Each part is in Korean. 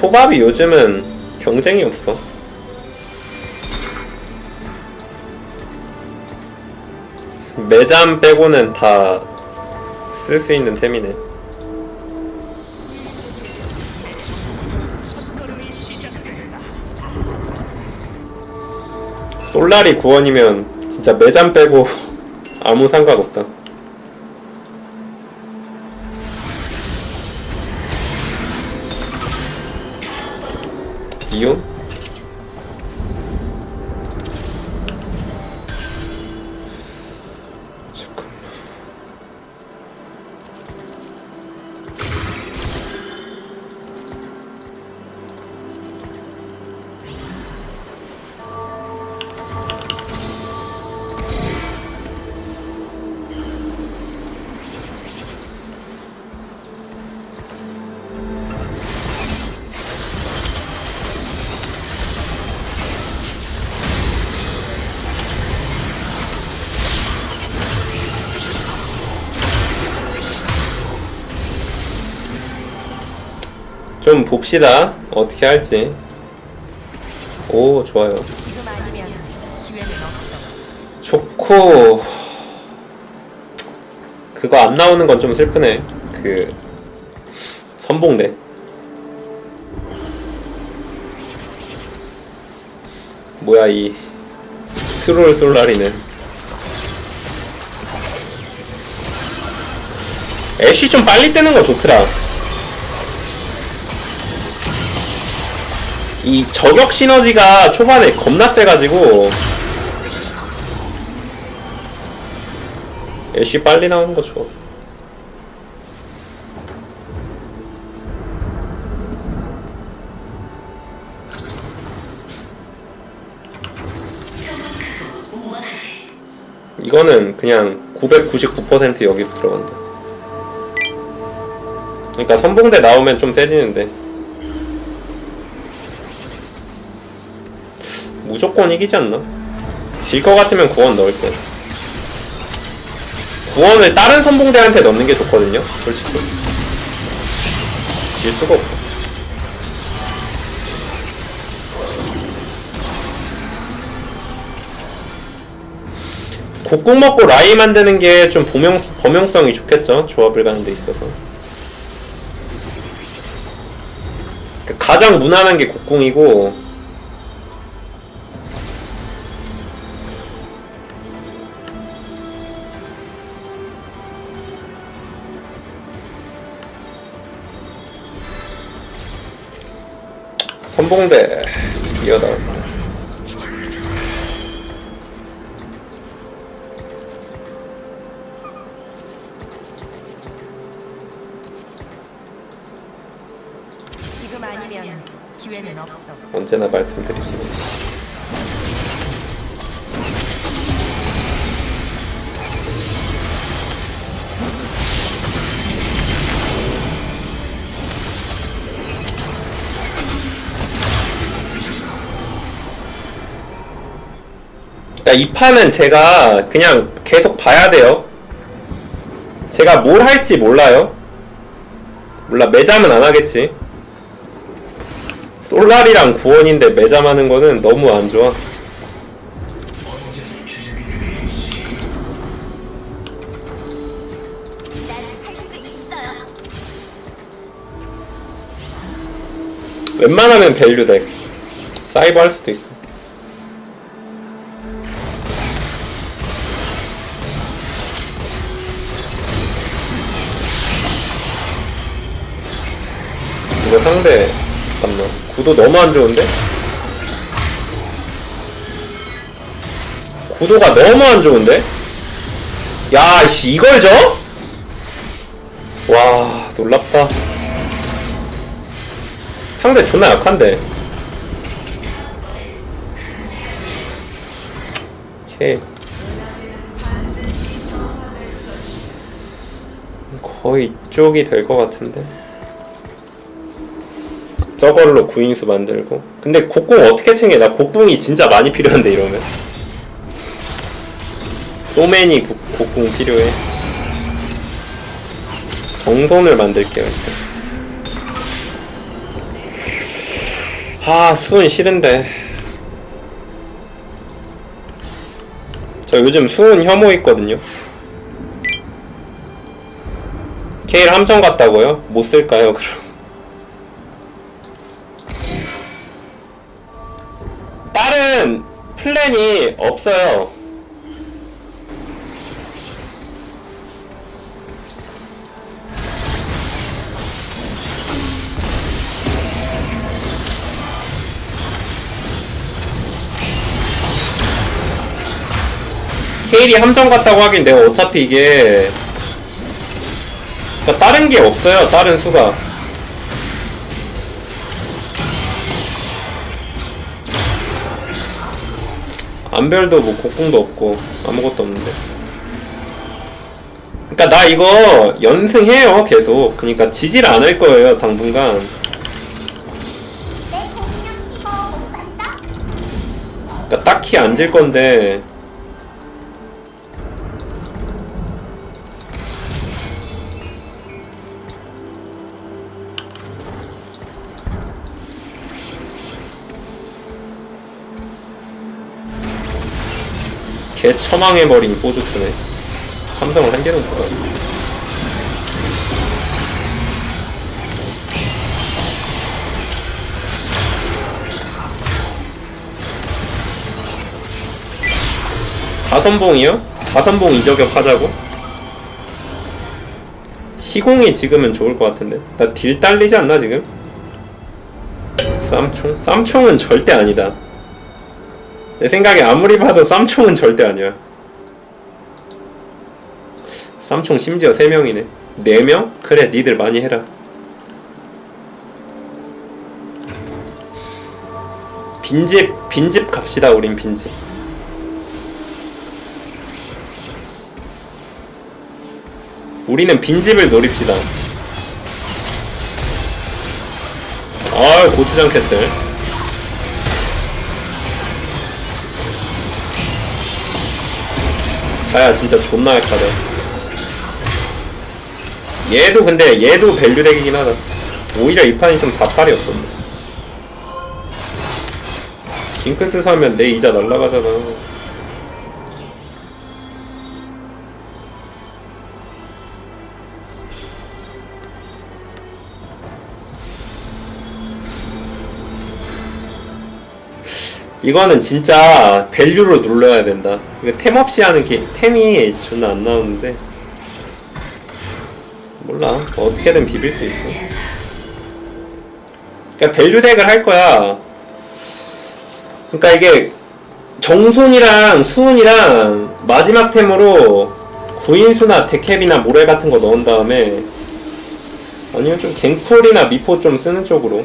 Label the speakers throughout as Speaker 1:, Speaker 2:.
Speaker 1: 초밥이 요즘은 경쟁이 없어. 매잠 빼고는 다 쓸 수 있는 템이네. 솔라리 구원이면 진짜 매잠 빼고 아무 상관없다. 좀 봅시다. 어떻게 할지. 오, 좋아요.
Speaker 2: 지금 아니면 기회는 없어.
Speaker 1: 좋고 그거 안 나오는 건 좀 슬프네. 그 선봉대. 뭐야 이 트롤 솔라리는 애쉬 좀 빨리 뜨는 거 좋더라. 이 저격 시너지가 초반에 겁나 세가지고 애쉬 빨리 나오는 거 좋아. 이거는 그냥 999% 여기 들어간다. 그러니까 선봉대 나오면 좀 세지는데. 무조건 이기지 않나? 질 것 같으면 구원 넣을게. 구원을 다른 선봉대한테 넣는 게 좋거든요, 솔직히. 질 수가 없어. 곡궁 먹고 라이 만드는 게 좀 범용, 범용성이 좋겠죠, 조합을 가는 데 있어서. 그 가장 무난한 게 곡궁이고, 선봉대 이어다
Speaker 2: 지금 아니면 기회는 없어.
Speaker 1: 언제나 말씀드리지만 그러니까 이 판은 제가 그냥 계속 봐야 돼요. 제가 뭘 할지 몰라요. 몰라 매잠은 안 하겠지. 솔라리랑 구원인데 매잠하는 거는 너무 안 좋아. 웬만하면 밸류 덱. 사이버 할 수도 있어. 이거 상대 잠깐만 구도 너무 안 좋은데? 구도가 너무 안 좋은데? 야, 씨, 이걸 져? 와, 놀랍다. 상대 존나 약한데. 오케이. 거의 이쪽이 될 것 같은데. 저걸로 구인수 만들고 근데 곡궁 어떻게 챙겨? 나 곡궁이 진짜 많이 필요한데 이러면 소맨이 구- 곡궁 필요해 정손을 만들게요 일단 아, 수은 싫은데. 저 요즘 수은 혐오 있거든요. 케일 함정 같다고요? 못 쓸까요, 그럼? 플랜이 없어요. 케일이 함정 같다고 하긴 내가 어차피 이게 그러니까 다른 게 없어요 다른 수가 안별도 뭐 곡궁도 없고 아무것도 없는데. 그러니까 나 이거 연승해요 계속. 그러니까 지질 않을 거예요 당분간. 그러니까 딱히 안 질 건데 개 처망해버린 뽀주트네 삼성을 한 개는 뭐야 다선봉이요? 다선봉 이저격 하자고? 시공이 지금은 좋을 것 같은데 나 딜 딸리지 않나 지금? 쌈총? 쌈총은 절대 아니다 내 생각에 아무리 봐도 쌈총은 절대 아니야. 쌈총 심지어 3명이네. 4명? 그래, 니들 많이 해라. 빈집, 빈집 갑시다, 우린 빈집. 우리는 빈집을 노립시다. 아 고추장 캐슬. 자야 진짜 존나 약하다. 얘도 근데 얘도 밸류 덱이긴 하다. 오히려 이 판이 좀 자팔이었던데. 징크스 사면 내 이자 날라가잖아 이거는 진짜 밸류로 눌러야 된다. 이거 템 없이 하는 게 템이 존나 안 나오는데 몰라 어떻게든 비빌 수 있어. 그러니까 밸류 덱을 할 거야. 그러니까 이게 정손이랑 수은이랑 마지막 템으로 구인수나 데캡이나 모래 같은 거 넣은 다음에 아니면 좀 갱콜이나 미포 좀 쓰는 쪽으로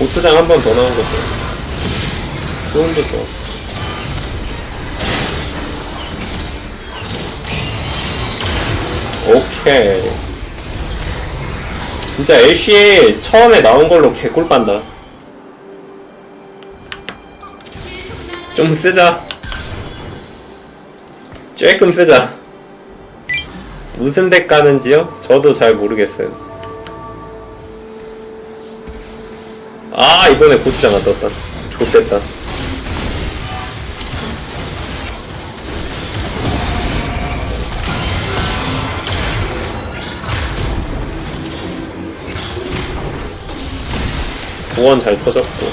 Speaker 1: 고추장 한 번 더 나온 것도 좋은데 좋아. 오케이. 진짜 LCA 처음에 나온 걸로 개꿀 빤다. 좀 쓰자. 조금 쓰자. 무슨 덱 가는지요? 저도 잘 모르겠어요 아 이번에 고추장 안 떴다. 좋됐다. 구원 잘 터졌고.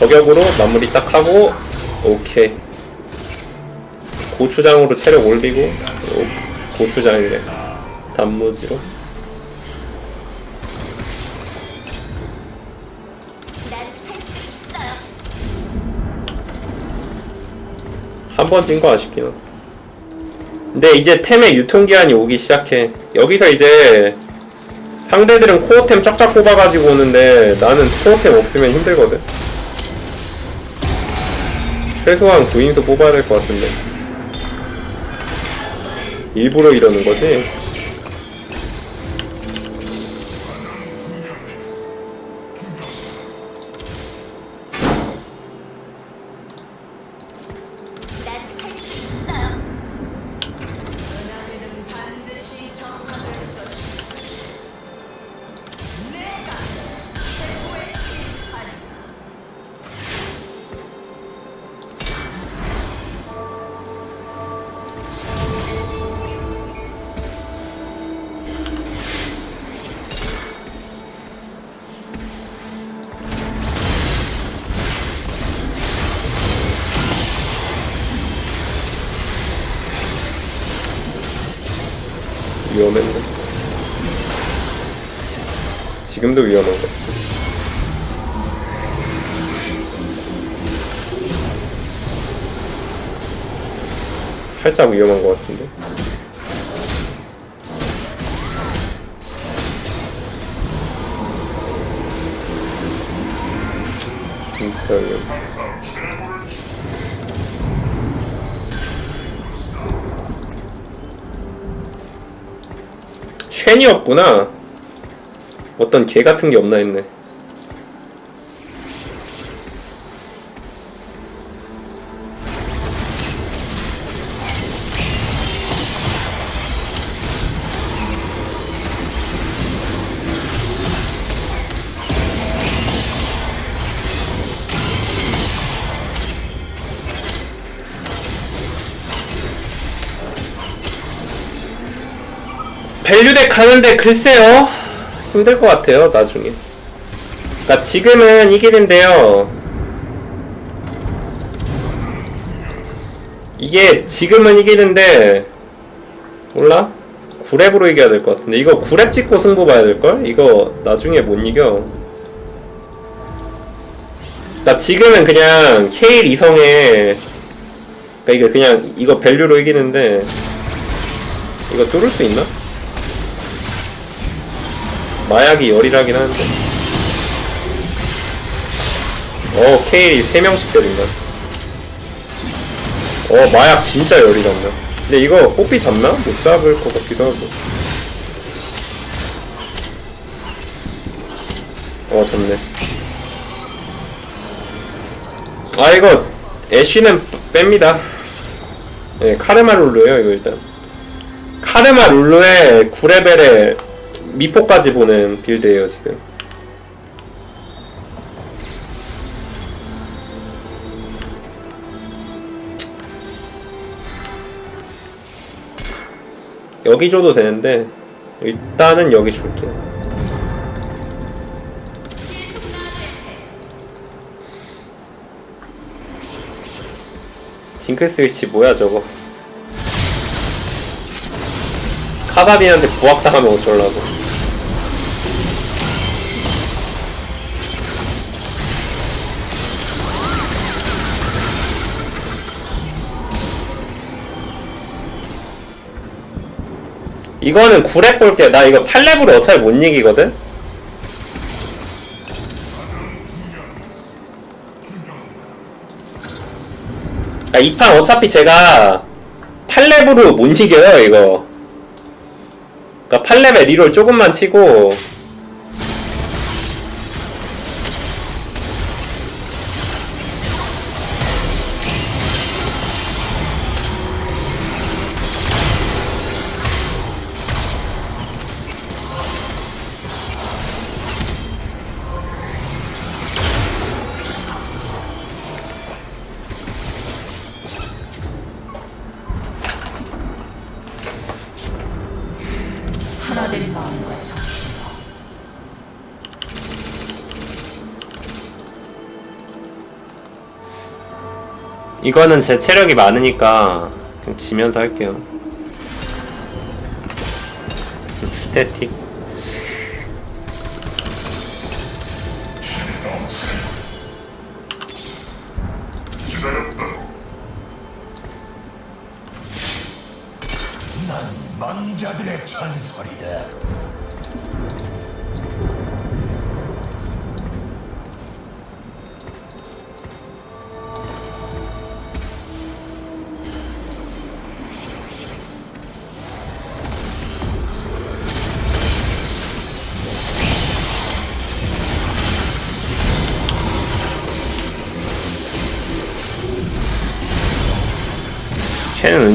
Speaker 1: 저격으로 마무리 딱 하고 오케이. 고추장으로 체력 올리고 오, 고추장이래. 단무지로 한번찐거 아쉽긴 하다. 근데 이제 템의 유통기한이 오기 시작해. 여기서 이제 상대들은 코어템 쫙쫙 뽑아가지고 오는데 나는 코어템 없으면 힘들거든. 최소한 구인수 뽑아야 될 것 같은데. 일부러 이러는 거지? 지금도 위험한 거. 살짝 위험한 것 같은데. 위험. 쉔이 없구나. 어떤 개 같은 게 없나 했네. 밸류덱 가는데 글쎄요 힘들 것 같아요 나중에 그니까 지금은 이기는데요 이게 지금은 이기는데 몰라? 9랩으로 이겨야 될 것 같은데 이거 9랩 찍고 승부 봐야 될걸? 이거 나중에 못 이겨 그니까 지금은 그냥 K1 이성에 그니까 이게 그냥 이거 밸류로 이기는데 이거 뚫을 수 있나? 마약이 열이라긴 하는데. 어 케일이 3명씩 때린다. 어 마약 진짜 열이란다 근데 이거 뽀삐 잡나? 못 잡을 것 같기도 하고. 어 잡네. 아 이거 애쉬는 뺍니다. 예 카르마 룰루에요 이거 일단. 카르마 룰루에 9레벨에 미포까지 보는 빌드예요 지금. 여기 줘도 되는데 일단은 여기 줄게요. 징크 스 위치 뭐야 저거? 카바딘한테 부합당하면 어쩌려고. 이거는 9렙 볼게요. 나 이거 8렙으로 어차피 못 이기거든? 아, 이판 어차피 제가 8렙으로 못 이겨요, 이거. 그니까 8렙에 리롤 조금만 치고, 이거는 제 체력이 많으니까 그냥 지면서 할게요. 스태틱.
Speaker 3: 망자들의 전설이다.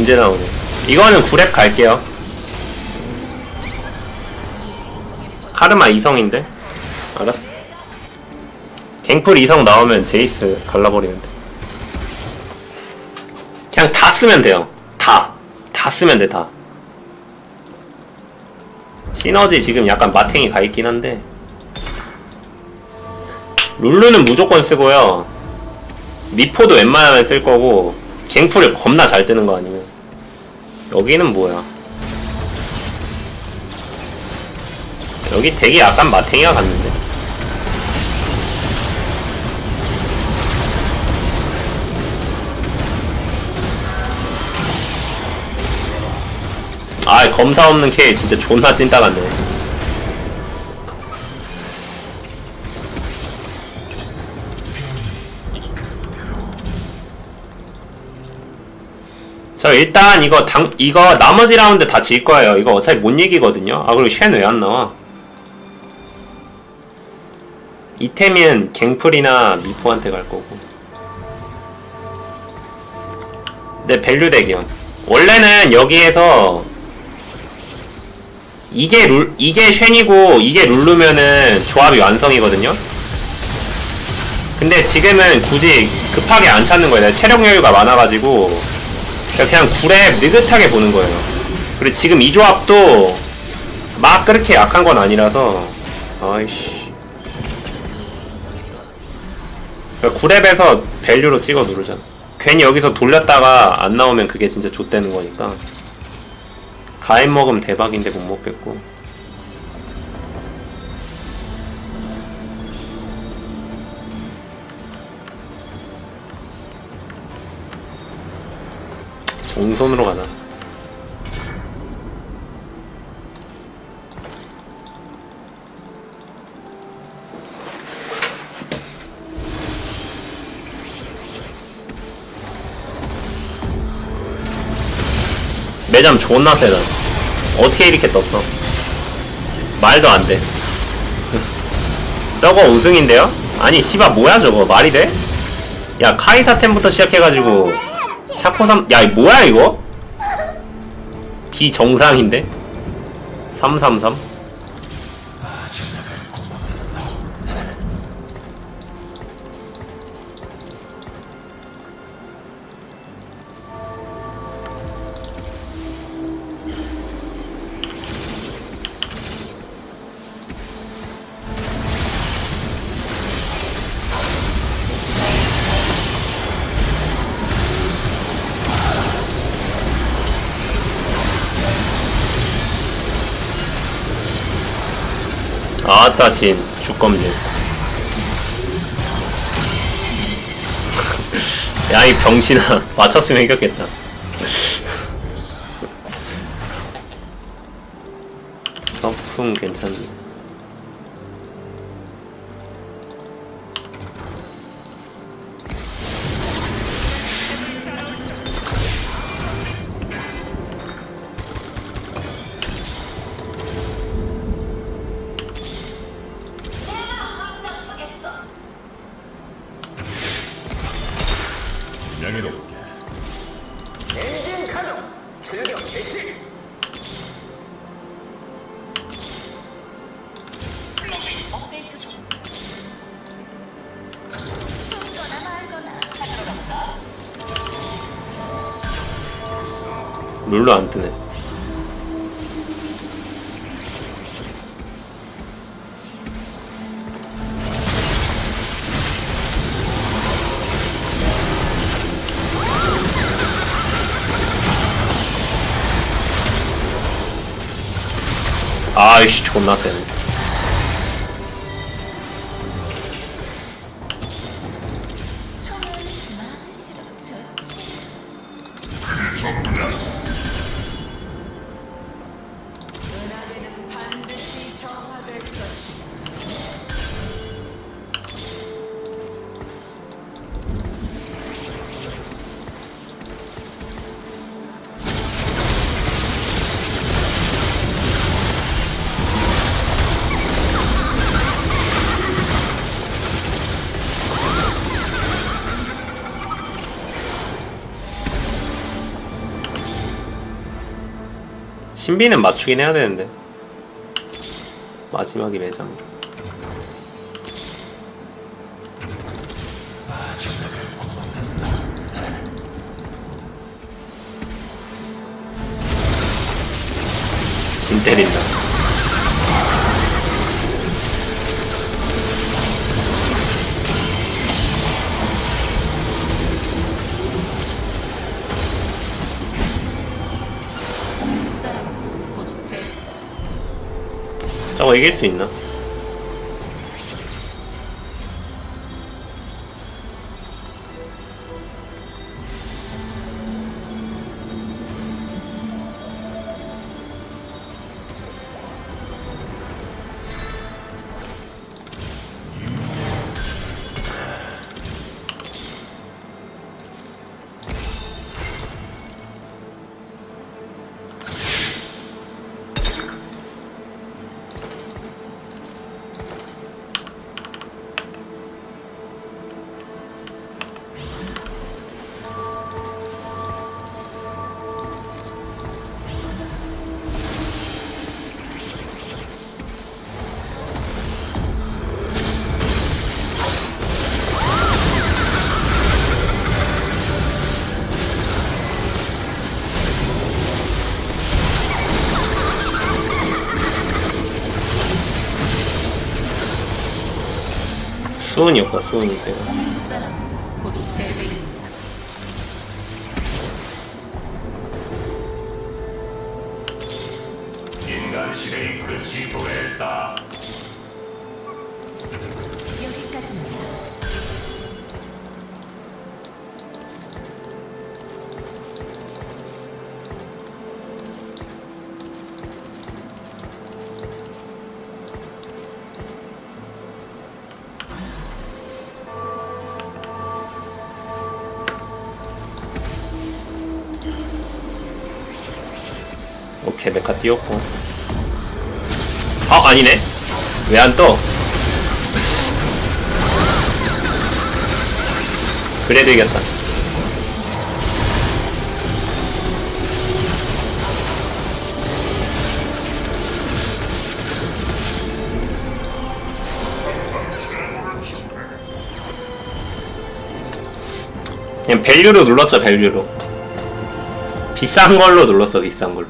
Speaker 1: 언제 나오냐. 이거는 9렙 갈게요. 카르마 이성인데? 알았어. 갱플 이성 나오면 제이스 갈라버리면 돼. 그냥 다 쓰면 돼요. 다. 다 쓰면 돼, 다. 시너지 지금 약간 마탱이 가 있긴 한데. 룰루는 무조건 쓰고요. 미포도 웬만하면 쓸 거고, 갱플을 겁나 잘 뜨는 거 아니면. 여기는 뭐야? 여기 되게 약간 마탱이가 갔는데? 아 검사 없는 케이 진짜 존나 찐따 같네 자 일단 이거 당 이거 나머지 라운드 다 질 거예요. 이거 어차피 못 이기거든요. 아 그리고 쉔 왜 안 나와? 이템은 갱플이나 미포한테 갈 거고. 네 밸류 대기원 원래는 여기에서 이게 룰 이게 쉔이고 이게 룰루면은 조합이 완성이거든요. 근데 지금은 굳이 급하게 안 찾는 거예요. 내가 체력 여유가 많아가지고 그냥 9렙 느긋하게 보는 거예요. 그리고 지금 이 조합도 막 그렇게 약한 건 아니라서 아이씨. 9렙에서 밸류로 찍어 누르잖아. 괜히 여기서 돌렸다가 안 나오면 그게 진짜 좆되는 거니까. 가임 먹으면 대박인데 못 먹겠고 정손으로 가자. 매점 존나 세다. 어떻게 이렇게 떴어? 말도 안 돼. 저거 우승인데요? 아니 씨발 뭐야 저거. 말이 돼? 야 카이사템부터 시작해가지고 샤코삼 야 뭐야 이거? 비정상인데? 333? 아따 진. 죽검진. 야 이 병신아. 맞췄으면 이겼겠다. 서풍 괜찮네
Speaker 3: 명예롭게
Speaker 2: 업데이트 중. 쏘거나 말거나 잡으러 간다.
Speaker 1: 룰루 안 뜨네 아이 신비는 맞추긴 해야 되는데. 마지막이 매장. 진 때린다 저거 이길 수 있나? 수은이 없다 수은이 있어요
Speaker 3: 인간 시대의 끝이.
Speaker 2: 여기까지입니다.
Speaker 1: 오케이 메카 띄웠고. 아 아니네. 왜 안 떠? 그래도 이겼다. 그냥 밸류로 눌렀죠 밸류로. 비싼 걸로 눌렀어 비싼 걸로